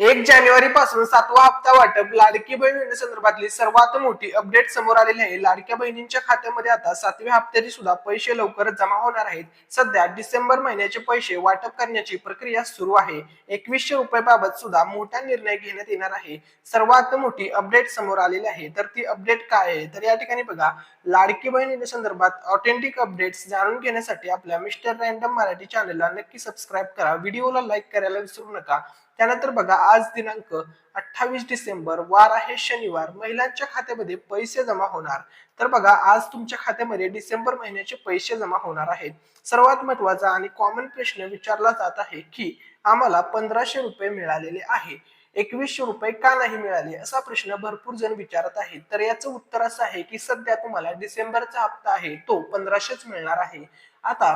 एक जानेवारी पासून सातवा हप्ता वाटप लाडकी बहीण योजनेसंदर्भातली सर्वात मोठी अपडेट समोर आलेली आहे. लाडक्या बहिणींच्या खात्यामध्ये आता सातव्या हप्त्याचे सुद्धा पैसे लवकरच जमा होणार आहेत. सध्या डिसेंबर महिन्याचे पैसे वाटप करण्याची प्रक्रिया सुरू आहे. एकवीसशे रुपये बाबत सुद्धा मोठा निर्णय घेण्यात येणार आहे. सर्वात मोठी अपडेट समोर आलेली आहे. तर ती अपडेट काय आहे? तर या ठिकाणी बघा लाडकी बहीण योजनेसंदर्भात ऑथेंटिक अपडेट्स जाणून घेण्यासाठी आपल्या मिस्टर रॅन्डम मराठी चॅनलला नक्की सबस्क्राईब करा. व्हिडिओला लाईक करायला विसरू नका. त्यानंतर बघा आज दिनांक अठ्ठावीस डिसेंबर वार आहे शनिवार. महिलांच्या खात्यामध्ये पैसे जमा होणार. तर बघा आज तुमच्या खात्यामध्ये डिसेंबर महिन्याचे पैसे जमा होणार आहेत. सर्वात महत्त्वाचा आणि कॉमन प्रश्न विचारला जात आहे की आम्हाला पंधराशे रुपये मिळालेले आहे. एकवीसशे रुपये का नाही मिळाले? असा प्रश्न भरपूर जण विचारत आहेत. तर याचं उत्तर असं आहे की सध्या तुम्हाला डिसेंबरचा हप्ता आहे तो पंधराशेच मिळणार आहे. आता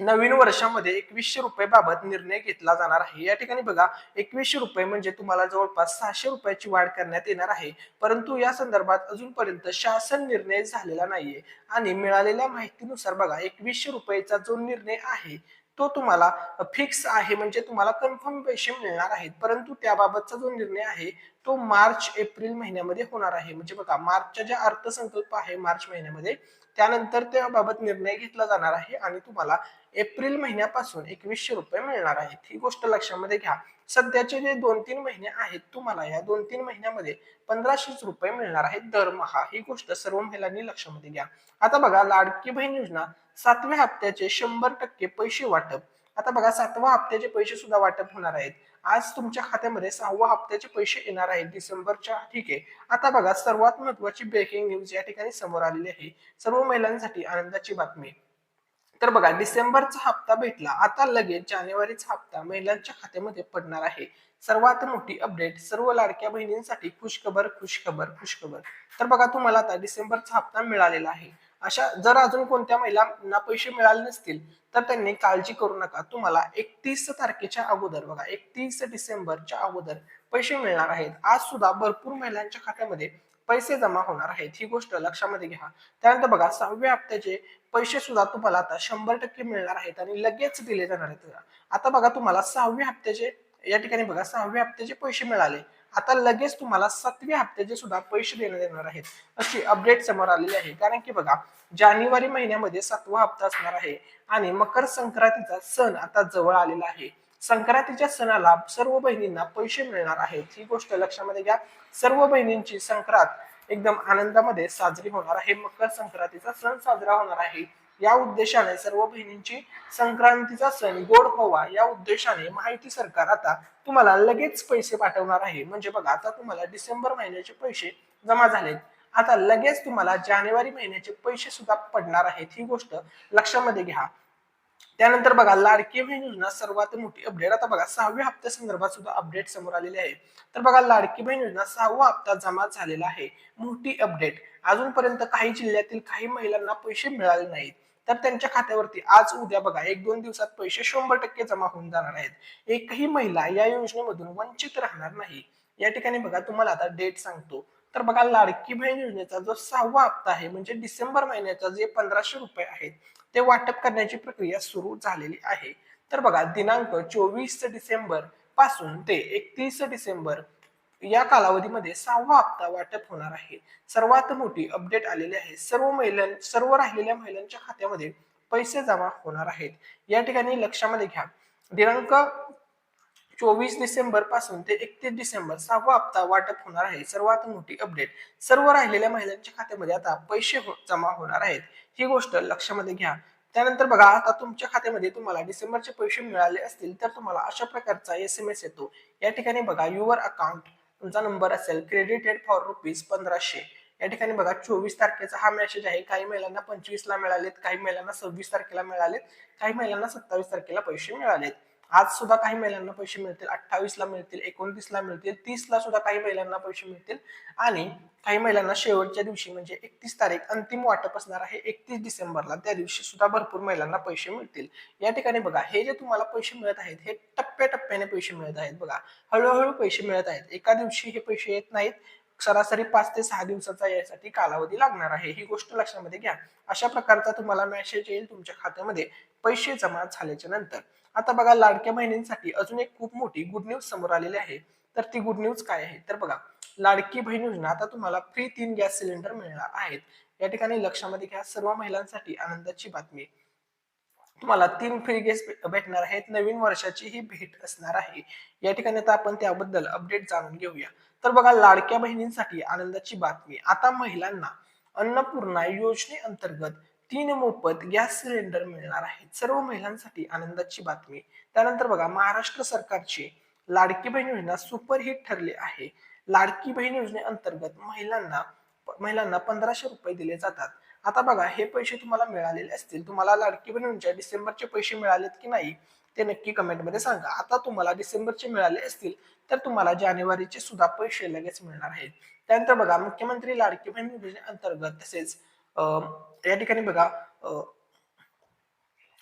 नवीन वर्षामध्ये एकवीसशे रुपये बाबत निर्णय घेतला जाणार आहे. या ठिकाणी बघा एकवीसशे रुपये म्हणजे तुम्हाला जवळपास सहाशे रुपयाची वाढ करण्यात येणार आहे. परंतु या संदर्भात अजूनपर्यंत शासन निर्णय झालेला नाहीये. आणि मिळालेल्या माहितीनुसार बघा एकवीसशे रुपयेचा जो निर्णय आहे तो तुम्हाला फिक्स आहे म्हणजे तुम्हाला कन्फर्म पैसे मिळणार आहेत. परंतु त्याबाबतचा जो निर्णय आहे तो मार्च एप्रिल महिन्यामध्ये होणार आहे. म्हणजे बघा मार्चच्या ज्या अर्थसंकल्प आहे मार्च महिन्यामध्ये त्यानंतर त्याबाबत निर्णय घेतला जाणार आहे आणि तुम्हाला एप्रिल महिन्यापासून एकवीसशे रुपये मिळणार आहेत. ही गोष्ट लक्षामध्ये घ्या. सध्याचे जे दोन तीन महिने आहेत तुम्हाला या दोन तीन महिन्यामध्ये पंधराशेच रुपये मिळणार आहेत दरमहा. ही गोष्ट सर्व महिलांनी लक्षामध्ये घ्या. आता बघा लाडकी बहीण योजना सातव्या हप्त्याचे शंभर टक्के पैसे वाटप. आता बघा सातव्या हप्त्याचे पैसे सुद्धा वाटप होणार आहेत. आज तुमच्या खात्यामध्ये सहावा हप्त्याचे पैसे येणार आहेत डिसेंबरच्या. ठीक आहे. आता बघा सर्वात महत्वाची ब्रेकिंग न्यूज या ठिकाणी समोर आलेली आहे. सर्व महिलांसाठी आनंदाची बातमी. तर बघा डिसेंबरचा हप्ता भेटला. आता लगेच जानेवारीचा हप्ता महिलांच्या खात्यामध्ये पडणार आहे. सर्वात मोठी अपडेट सर्व लाडक्या बहिणींसाठी खुशखबर खुशखबर खुशखबर. तर बघा तुम्हाला आता डिसेंबरचा हप्ता मिळालेला आहे. अशा जर अजून कोणत्या महिलांना पैसे मिळाले नसतील तर त्यांनी काळजी करू नका. तुम्हाला एकतीस तारखेच्या अगोदर बघा एकतीस डिसेंबरच्या अगोदर पैसे मिळणार आहेत. आज सुद्धा भरपूर महिलांच्या खात्यामध्ये पैसे जमा होणार आहेत. ही गोष्ट लक्षामध्ये घ्या. त्यानंतर बघा सहाव्या हप्त्याचे पैसे सुद्धा तुम्हाला आता शंभर टक्के मिळणार आहेत आणि लगेच दिले जाणार आहेत. आता बघा तुम्हाला सहाव्या हप्त्याचे या ठिकाणी बघा सहाव्या हप्त्याचे पैसे मिळाले. आता लगेच तुम्हाला सातव्या हप्त्याचे सुद्धा पैसे देण्यात येणार आहेत. अशी अपडेट समोर आलेली आहे. कारण की बघा जानेवारी महिन्यामध्ये सातवा हप्ता असणार आहे आणि मकर संक्रांतीचा सण आता जवळ आलेला आहे. संक्रांतीच्या सणाला सर्व बहिणींना पैसे मिळणार आहेत. ही गोष्ट लक्षामध्ये घ्या. सर्व बहिणींची संक्रांत एकदम आनंदामध्ये साजरी होणार आहे. मकर संक्रांतीचा सण साजरा होणार आहे. या उद्देशाने सर्व बहिणींची संक्रांतीचा सण गोड व्हावा या उद्देशाने माहिती सरकार आता तुम्हाला लगेच पैसे पाठवणार आहे. म्हणजे बघा आता तुम्हाला डिसेंबर महिन्याचे पैसे जमा झालेत. आता लगेच तुम्हाला जानेवारी महिन्याचे पैसे सुद्धा पडणार आहेत. ही गोष्ट लक्षामध्ये घ्या. त्यानंतर बघा लाडकी बहीण योजना सर्वात मोठी अपडेट आता बघा सहाव्या हप्त्या संदर्भात सुद्धा अपडेट समोर आलेले आहे. तर बघा लाडकी बहीण योजना सहावा हप्ता जमा झालेला आहे. मोठी अपडेट अजूनपर्यंत काही जिल्ह्यातील काही महिलांना पैसे मिळाले नाहीत. तर त्यांच्या खात्यावरती आज उद्या बघा एक दोन दिवसात पैसे शंभर टक्के जमा होऊन जाणार आहेत. एकही महिला या योजनेमधून वंचित राहणार नाही. या ठिकाणी बघा तुम्हाला आता डेट सांगतो. तर बघा लाडकी बहीण योजनेचा जो सहावा हप्ता आहे म्हणजे डिसेंबर महिन्याचा जे पंधराशे रुपये आहेत ते वाटप करण्याची प्रक्रिया सुरू झालेली आहे. तर बघा दिनांक चोवीस डिसेंबरपासून ते एकतीस डिसेंबर या कालावधीमध्ये सहावा हप्ता वाटप होणार आहे. सर्वात मोठी अपडेट आलेली आहे. सर्व महिलां सर्व राहिलेल्या महिलांच्या खात्यामध्ये पैसे जमा होणार आहेत. या ठिकाणी लक्षामध्ये घ्या. दिनांक चोवीस डिसेंबरपासून ते एकतीस डिसेंबर सहावा हप्ता वाटप होणार आहे. सर्वात मोठी अपडेट सर्व राहिलेल्या महिलांच्या खात्यामध्ये आता पैसे हो- जमा होणार आहेत. ही गोष्ट लक्षामध्ये घ्या. त्यानंतर बघा आता तुमच्या खात्यामध्ये तुम्हाला डिसेंबरचे पैसे मिळाले असतील तर तुम्हाला अशा प्रकारचा एस एम एस येतो. या ठिकाणी बघा युअर अकाउंट. तुमचा नंबर असेल क्रेडिटेड फॉर रुपीज पंधराशे. या ठिकाणी बघा चोवीस तारखेचा हा मेसेज आहे. काही महिलांना पंचवीसला मिळालेत काही महिलांना सव्वीस तारखेला मिळालेत काही महिलांना सत्तावीस तारखेला पैसे मिळालेत. आज सुद्धा काही महिलांना पैसे मिळतील अठ्ठावीस ला मिळतील एकोणतीस ला मिळतील तीस ला सुद्धा काही महिलांना पैसे मिळतील. आणि काही महिलांना शेवटच्या दिवशी म्हणजे एकतीस तारीख अंतिम वाटप असणार आहे एकतीस डिसेंबरला. त्या दिवशी सुद्धा भरपूर महिलांना पैसे मिळतील. या ठिकाणी बघा हे जे तुम्हाला पैसे मिळत आहेत हे टप्प्याटप्प्याने पैसे मिळत आहेत बघा. हळूहळू पैसे मिळत आहेत. एका दिवशी हे पैसे येत नाहीत. सरासरी पाच ते सहा दिवसाचा यासाठी कालावधी लागणार आहे. ही गोष्ट लक्षामध्ये घ्या. अशा प्रकारचा तुम्हाला मेसेज येईल तुमच्या खात्यामध्ये. पैसे जमा झाल्याच्यानंतर. आता बघा लाडक्या बहिणींसाठी अजून एक खूप मोठी गुड न्यूज समोर आलेली आहे. तर ती गुड न्यूज काय आहे? तर बघा लाडकी बहीण योजना आता तुम्हाला फ्री तीन गॅस सिलेंडर मिळणार आहेत. या ठिकाणी लक्षामध्ये घ्या सर्व महिलांसाठी आनंदाची बातमी. तुम्हाला तीन फ्री गॅस भेटणार आहेत. नवीन वर्षाची ही भेट असणार आहे. या ठिकाणी आता आपण त्याबद्दल अपडेट जाणून घेऊया. तर बघा लाडक्या बहिणींसाठी आनंदाची बातमी. आता महिलांना अन्नपूर्णा योजनेअंतर्गत तीन मोफत गॅस सिलेंडर मिळणार आहेत. सर्व महिलांसाठी आनंदाची बातमी. त्यानंतर बघा महाराष्ट्र सरकारची लाडकी बहीण योजना सुपरहिट ठरली आहे. लाडकी बहीण योजनेअंतर्गत महिलांना महिलांना पंधराशे रुपये दिले जातात. आता बघा हे पैसे तुम्हाला मिळालेले असतील. तुम्हाला लाडकी बहिणींच्या डिसेंबरचे पैसे मिळालेत की नाही ते नक्की कमेंटमध्ये सांगा. आता तुम्हाला डिसेंबरचे मिळाले असतील तर तुम्हाला जानेवारीचे सुद्धा पैसे लगेच मिळणार आहेत. त्यानंतर बघा मुख्यमंत्री लाडकी बहीण योजनेअंतर्गत तसेच या ठिकाणी बघा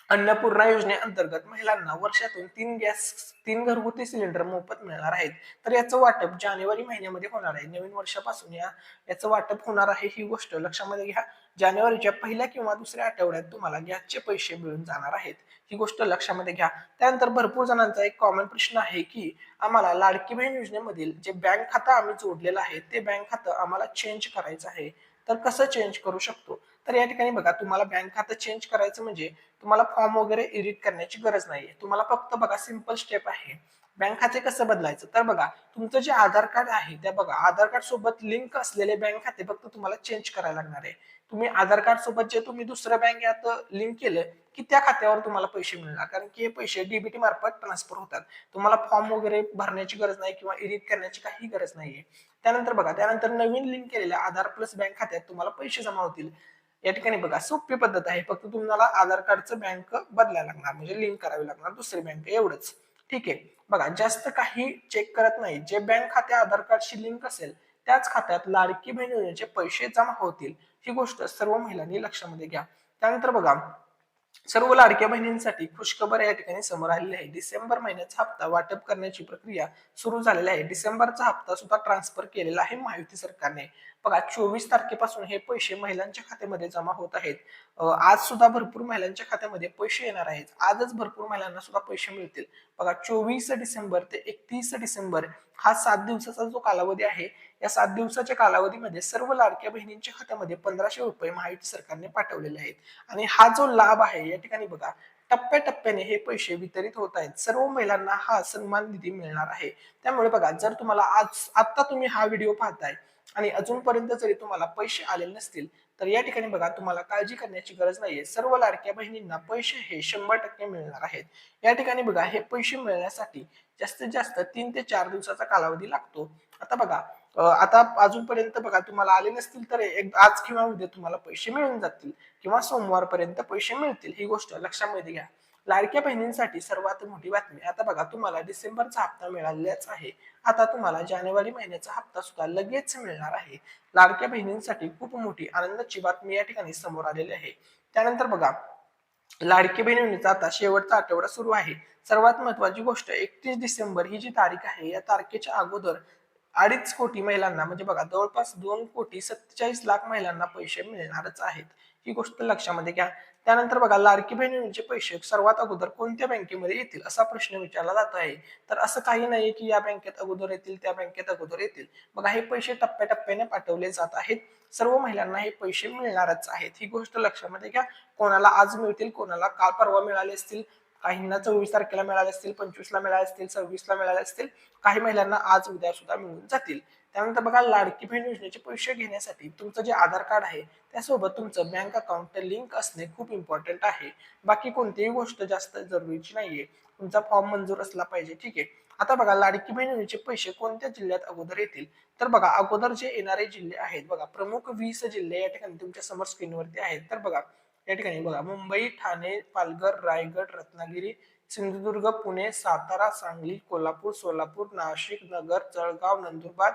अन्नपूर्णा योजनेअंतर्गत महिलांना वर्षातून तीन गॅस तीन घरगुती सिलेंडर मोफत मिळणार आहेत. तर याचं वाटप जानेवारी महिन्यामध्ये होणार आहे. नवीन वर्षापासून या याचं वाटप होणार आहे. ही गोष्ट लक्षामध्ये घ्या. जानेवारीच्या पहिल्या किंवा दुसऱ्या आठवड्यात तुम्हाला गॅसचे पैसे मिळून जाणार आहेत. ही गोष्ट लक्षामध्ये घ्या. त्यानंतर भरपूर जणांचा एक कॉमन प्रश्न आहे की आम्हाला लाडकी बहीण योजनेमधील जे बँक खातं आम्ही जोडलेलं आहे ते बँक खातं आम्हाला चेंज करायचं आहे. तर कसं चेंज करू शकतो? तर या ठिकाणी बघा तुम्हाला बँक खातं चेंज करायचं म्हणजे तुम्हाला फॉर्म वगैरे एडिट करण्याची गरज नाहीये. तुम्हाला फक्त बघा सिंपल स्टेप आहे. बँक खाते कसं बदलायचं? तर बघा तुमचं जे आधार कार्ड आहे त्या बघा आधार कार्ड सोबत लिंक असलेले बँक खाते फक्त तुम्हाला चेंज करायला लागणार आहे. तुम्ही आधार कार्ड सोबत जे तुम्ही दुसऱ्या यात लिंक केलं की त्या खात्यावर तुम्हाला पैसे मिळणार. कारण की हे पैसे डीबीटी मार्फत ट्रान्सफर होतात. तुम्हाला फॉर्म वगैरे भरण्याची गरज नाही किंवा एडिट करण्याची काही गरज नाहीये. त्यानंतर बघा त्यानंतर नवीन लिंक केलेल्या आधार प्लस बँक खात्यात तुम्हाला पैसे जमा होतील. या ठिकाणी बघा सोपी पद्धत आहे. फक्त तुम्हाला आधार कार्डचं बँक बदलायला लागणार म्हणजे लिंक करावी लागणार दुसरी बँक एवढंच. ठीक आहे. बघा जास्त काही चेक करत नाही. जे बँक खाते आधार कार्डशी लिंक असेल त्याच खात्यात लाडकी बहीण योजनेचे पैसे जमा होतील. ही गोष्ट सर्व महिलांनी लक्षामध्ये घ्या. त्यानंतर बघा सर्व लाडक्या बहिणींसाठी खुशखबर या ठिकाणी समोर आलेली आहे. डिसेंबर महिन्याचा हप्ता वाटप करण्याची प्रक्रिया सुरू झालेली आहे. डिसेंबरचा हप्ता सुद्धा ट्रान्सफर केलेला आहे माहिती सरकारने. बघा चोवीस तारखेपासून हे पैसे महिलांच्या खात्यामध्ये जमा होत आहेत. आज सुद्धा भरपूर महिलांच्या खात्यामध्ये पैसे येणार आहेत. आजच भरपूर महिलांना सुद्धा पैसे मिळतील. बघा चोवीस डिसेंबर ते एकतीस डिसेंबर हा सात दिवसाचा जो कालावधी आहे या सात दिवसाच्या कालावधीमध्ये सर्व लाडक्या बहिणींच्या खात्यामध्ये पंधराशे रुपये महायुती सरकारने पाठवलेले आहेत. आणि हा जो लाभ आहे या ठिकाणी बघा टप्प्याटप्प्याने हे पैसे वितरित होत आहेत. सर्व महिलांना हा सन्मान निधी मिळणार आहे. त्यामुळे बघा जर तुम्हाला आज आत्ता तुम्ही हा व्हिडिओ पाहताय आणि अजूनपर्यंत जरी तुम्हाला पैसे आले नसतील तर या ठिकाणी बघा तुम्हाला काळजी करण्याची गरज नाहीये. सर्व लाडक्या बहिणींना पैसे हे शंभर टक्के मिळणार आहेत. या ठिकाणी बघा हे पैसे मिळण्यासाठी जास्तीत जास्त तीन ते चार दिवसाचा कालावधी लागतो. आता बघा आता अजूनपर्यंत बघा तुम्हाला आले नसतील तर एक आज किंवा उद्या तुम्हाला पैसे मिळून जातील किंवा सोमवारपर्यंत पैसे मिळतील. ही गोष्ट लक्षामध्ये घ्या. लाडक्या बहिणींसाठी सर्वात मोठी बातमी. आता बघा तुम्हाला डिसेंबरचा हप्ता मिळालेलाच आहे. आता तुम्हाला जानेवारी महिन्याचा हप्ता सुद्धा लगेच मिळणार आहे. लाडक्या बहिणींसाठी खूप मोठी आनंदाची बातमी या ठिकाणी समोर आलेली आहे. त्यानंतर बघा लाडकी बहिणीचा आता शेवटचा आठवडा सुरू आहे. सर्वात महत्वाची गोष्ट एकतीस डिसेंबर ही जी तारीख आहे या तारखेच्या अगोदर अडीच कोटी महिलांना म्हणजे बघा जवळपास दोन कोटी सत्तेचाळीस लाख महिलांना पैसे मिळणारच आहेत. ही गोष्ट लक्षामध्ये घ्या. त्यानंतर बघा लाडकी बहिणीचे पैसे सर्वात अगोदर कोणत्या बँकेमध्ये येतील असा प्रश्न विचारला जात आहे. तर असं काही नाही की या बँकेत अगोदर येतील त्या बँकेत अगोदर येतील. बघा हे पैसे टप्प्याटप्प्याने पाठवले जात आहेत. सर्व महिलांना हे पैसे मिळणारच आहेत. ही गोष्ट लक्षामध्ये घ्या. कोणाला आज मिळतील कोणाला काल परवा मिळाले असतील काहींना चोवीस तारखेला मिळाले असतील पंचवीसला मिळाले असतील सव्वीसला मिळाले असतील काही महिलांना आज उद्या सुद्धा मिळून जातील. त्यानंतर बघा लाडकी बहीण योजनेचे पैसे घेण्यासाठी तुमचं जे आधार कार्ड आहे त्यासोबत तुमचं बँक अकाउंट लिंक असणे खूप इम्पॉर्टंट आहे. बाकी कोणतीही गोष्ट जास्त जरुरीची नाहीये. तुमचा फॉर्म मंजूर असला पाहिजे ठीक आहे. आता बघा लाडकी बहीण योजनेचे पैसे कोणत्या जिल्ह्यात अगोदर येतील? तर बघा अगोदर जे येणारे जिल्हे आहेत बघा प्रमुख वीस जिल्हे या ठिकाणी तुमच्यासमोर स्क्रीनवरती आहेत. तर बघा या ठिकाणी बघा मुंबई ठाणे पालघर रायगड रत्नागिरी सिंधुदुर्ग पुणे सातारा सांगली कोल्हापूर सोलापूर नाशिक नगर जळगाव नंदुरबार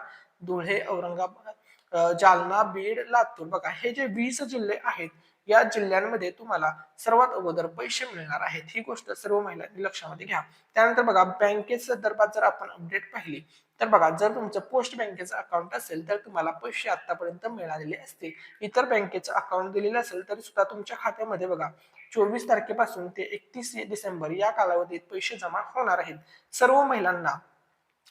धुळे औरंगाबाद जालना बीड लातूर. बघा हे जे वीस जिल्हे आहेत या जिल्ह्यांमध्ये तुम्हाला सर्वात अगोदर पैसे मिळणार आहेत. ही गोष्ट सर्व महिलांनी लक्षामध्ये घ्या. त्यानंतर बघा बँके संदर्भात जर आपण अपडेट पाहिली तर बघा जर तुमचं पोस्ट बँकेचं अकाउंट असेल तर तुम्हाला पैसे आतापर्यंत मिळालेले असतील. इतर बँकेचं अकाउंट दिलेलं असेल तरी सुद्धा तुमच्या खात्यामध्ये बघा चोवीस तारखेपासून ते एकतीस डिसेंबर या कालावधीत पैसे जमा होणार आहेत. सर्व महिलांना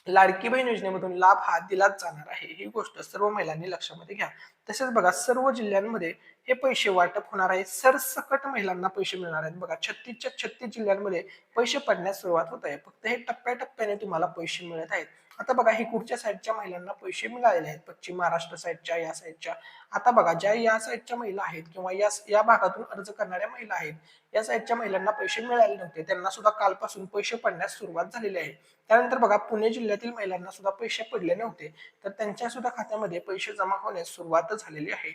लाडकी बहीण योजनेमधून लाभ हा दिलाच जाणार आहे. ही गोष्ट सर्व महिलांनी लक्षामध्ये घ्या. तसेच बघा सर्व जिल्ह्यांमध्ये हे पैसे वाटप होणार आहे. सरसकट महिलांना पैसे मिळणार आहेत. बघा छत्तीसच्या छत्तीस जिल्ह्यांमध्ये पैसे पडण्यास सुरुवात होत आहे. फक्त हे टप्प्याटप्प्याने तुम्हाला पैसे मिळत आहेत. आता बघा हे कुठच्या साईडच्या महिलांना पैसे मिळालेले आहेत? पश्चिम महाराष्ट्र साईडच्या या साईडच्या आता बघा ज्या या साईडच्या महिला आहेत किंवा या या भागातून अर्ज करणाऱ्या महिला आहेत या साईडच्या महिलांना पैसे मिळाले नव्हते. त्यांना सुद्धा कालपासून पैसे पडण्यास सुरुवात झालेली आहे. त्यानंतर बघा पुणे जिल्ह्यातील महिलांना सुद्धा पैसे पडले नव्हते. तर त्यांच्या सुद्धा खात्यामध्ये पैसे जमा होण्यास सुरुवात झालेली आहे.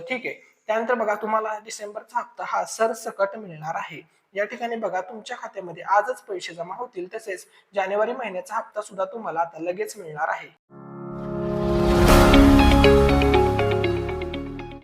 ठीक आहे. त्यानंतर बघा तुम्हाला डिसेंबरचा हप्ता हा सरसकट मिळणार आहे. या ठिकाणी बघा तुमच्या खात्यामध्ये आजच पैसे जमा होतील. तसेच जानेवारी महिन्याचा हप्ता सुद्धा तुम्हाला आता लगेच मिळणार आहे.